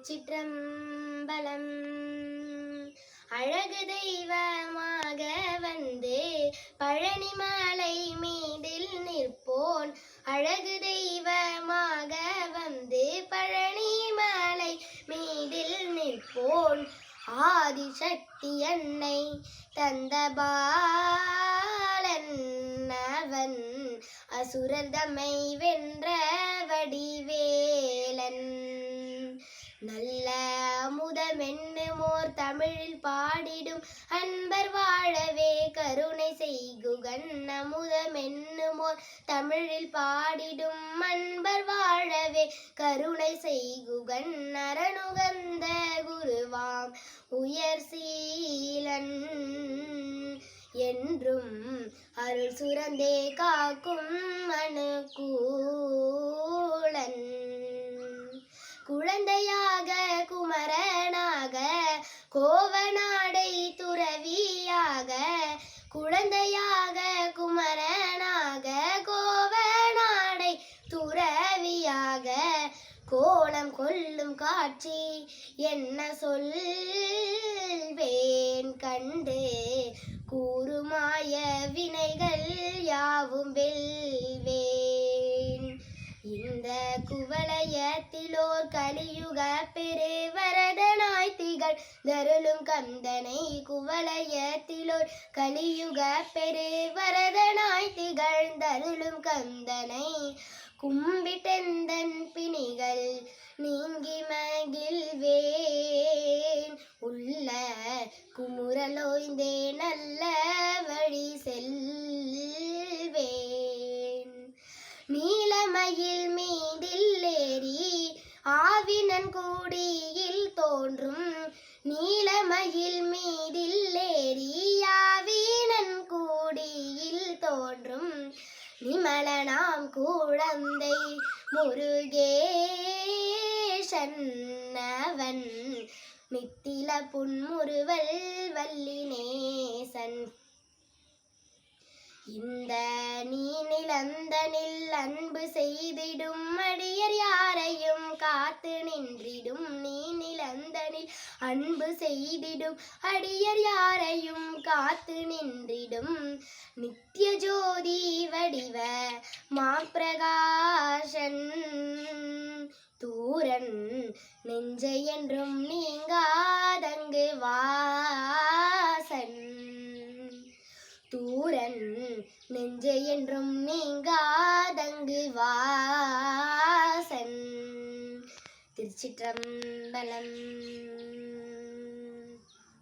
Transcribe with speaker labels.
Speaker 1: திருச்சிற்றம்பலம். அழகு தெய்வமாக வந்து பழனிமலை மீதில் நிற்போன். அழகு தெய்வமாக வந்து பழனிமலை மீதில் நிற்போன். ஆதிசக்தி என்னை தந்த பாலன் அவன். அசுரதமை வென்ற வடிவேலன். வெண்ணுமோர் தமிழில் பாடிடும். அன்பர் வாழவே கருணை செய்குகன் அமுதமென்னுமோர் தமிழில் பாடிடும். அன்பர் வாழவே கருணை செய்குகன் அரணுகந்த குருவாம். உயர் சீலன் என்றும் அருள் சுரந்தே காக்கும் மனுக்கூளன் கோவநாடை துறவியாக குழந்தையாக குமரனாக கோவநாடை துறவியாக கோலம் கொள்ளும் காட்சி என்ன சொல்வேன் கண்டு? கூறுமாய வினைகள் யாவும் வெல்வேன். இந்த குவலயத்திலோர் கலியுக பெருவர தருளும் கந்தனை குவலயத்திலோர் கலியுக பெருவரதனாய் திகழ்ந்தருளும் கந்தனை கும்பிட்டெந்தன் பிணிகள் நீங்கி மகிழ்வேன். உள்ள குமுறலோய்ந்தே நல்ல வழி செல்வேன். நீலமயில் மீதில் ஏறி ஆவினன் கூடியில் தோன்றும் நீலமயில் மீதில் ஏறி கூடியில் தோன்றும் நிமலனாம் குழந்தை முருகேசன் அவன் நித்தில புன்முறுவல் வல்லினேசன். இந்த நீ நிலந்தனில் அன்பு செய்திடும் அடியர் யாரையும் காத்து நின்றிடும் நீ நிலந்தனில் அன்பு செய்திடும். அடியர் யாரையும் காத்து நின்றிடும். நித்திய ஜோதி வடிவ மாப்பிரகாசன். தூரன் நெஞ்சை என்றும் நீங்காதங்கு வாசன். தூரன் நெஞ்சை என்றும் நீங்காதங்கு வாசன். திருச்சிற்றம்பலம்